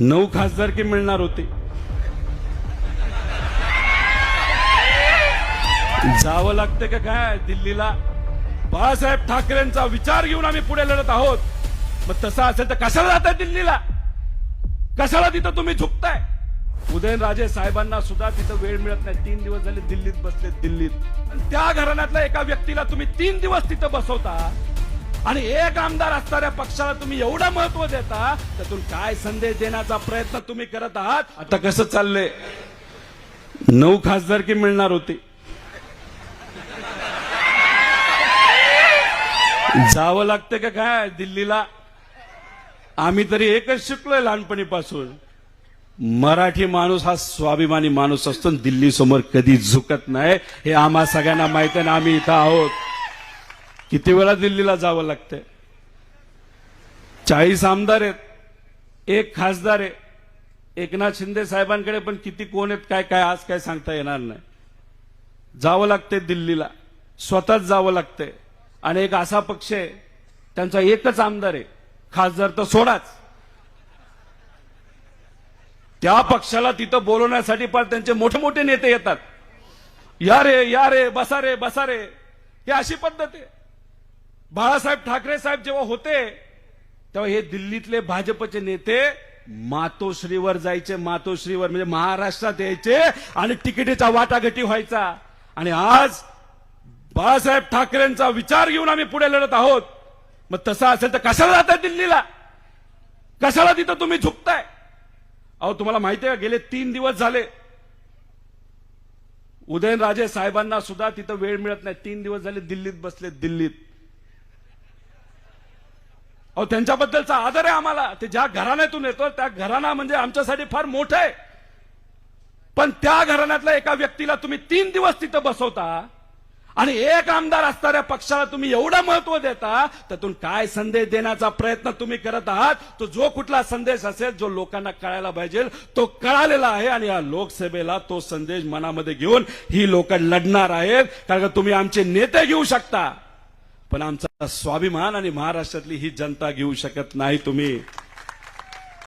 नऊ खासदारकी मिळणार होती? जावं लागतं का काय? दिल्लीला बाळासाहेब ठाकरेंचा विचार घेऊन आम्ही पुढे लढत आहोत. मग तसं असेल तर कशाला जाताय दिल्लीला? कशाला तिथं तुम्ही झुकताय? उदयनराजे साहेबांना सुद्धा तिथं वेळ मिळत नाही. तीन दिवस झाले दिल्लीत बसले दिल्लीत. आणि त्या घराण्यातल्या एका व्यक्तीला तुम्ही तीन दिवस तिथं बसवता. आणि एक आमदार असणाऱ्या पक्षाला तुम्ही एवढं महत्त्व देता त्यातून काय संदेश देण्याचा प्रयत्न तुम्ही करत आहात? आता कसं चाललंय? नऊ खासदारकी मिळणार होती. जावं लागतं का काय दिल्लीला? आम्ही तरी एकच शिकलोय लहानपणीपासून. मराठी माणूस हा स्वाभिमानी माणूस असतो आणि दिल्ली समोर कधी झुकत नाही. हे आम्हा सगळ्यांना माहिती आहे ना आम्ही इथं आहोत. किती वेळा दिल्लीला जावं लागतंय? चाळीस आमदार आहेत. एक खासदार आहे. एकनाथ शिंदे साहेबांकडे पण किती कोण आहेत काय काय आज काय सांगता येणार नाही. जावं लागतंय दिल्लीला. स्वतःच जावं लागतंय. आणि एक असा पक्ष आहे त्यांचा एकच आमदार आहे. खासदार तर सोडाच. त्या पक्षाला तिथं बोलवण्यासाठी पण त्यांचे मोठे मोठे नेते येतात. या रे या रे बसा रे बसा रे. ही अशी पद्धत आहे. बाळासाहेब ठाकरे साहेब जेव्हा होते तेव्हा हे दिल्लीतले भाजपचे नेते मातोश्रीवर जायचे मातोश्रीवर म्हणजे महाराष्ट्रात यायचे आणि तिकिटीचा वाटाघाटी व्हायचा. आणि आज बाळासाहेब ठाकरेंचा विचार घेऊन आम्ही पुढे लढत आहोत. मग तसं असेल तर कशाला जाताय दिल्लीला? कशाला तिथं तुम्ही झुकताय? अहो तुम्हाला माहिती आहे का गेले तीन दिवस झाले. उदयनराजे साहेबांना सुद्धा तिथं वेळ मिळत नाही. तीन दिवस झाले दिल्लीत बसले दिल्लीत. अहो त्यांच्याबद्दलचा आदर आहे आम्हाला. ते ज्या घराण्यातून येतो त्या घराणा म्हणजे आमच्यासाठी फार मोठं आहे. पण त्या घराण्यातल्या एका व्यक्तीला तुम्ही तीन दिवस तिथं बसवता आणि एक आमदार असणाऱ्या पक्षाला तुम्ही एवढं महत्त्व देता त्यातून काय संदेश देण्याचा प्रयत्न तुम्ही करत आहात? तो जो कुठला संदेश असेल जो लोकांना कळायला पाहिजे तो कळालेला आहे आणि या लोकसभेला तो संदेश मनामध्ये घेऊन ही लोक लढणार आहेत. कारण तुम्ही आमचे नेते घेऊ शकता. पण आमचा स्वाभिमान आणि महाराष्ट्रातली ही जनता घेऊ शकत नाही तुम्ही.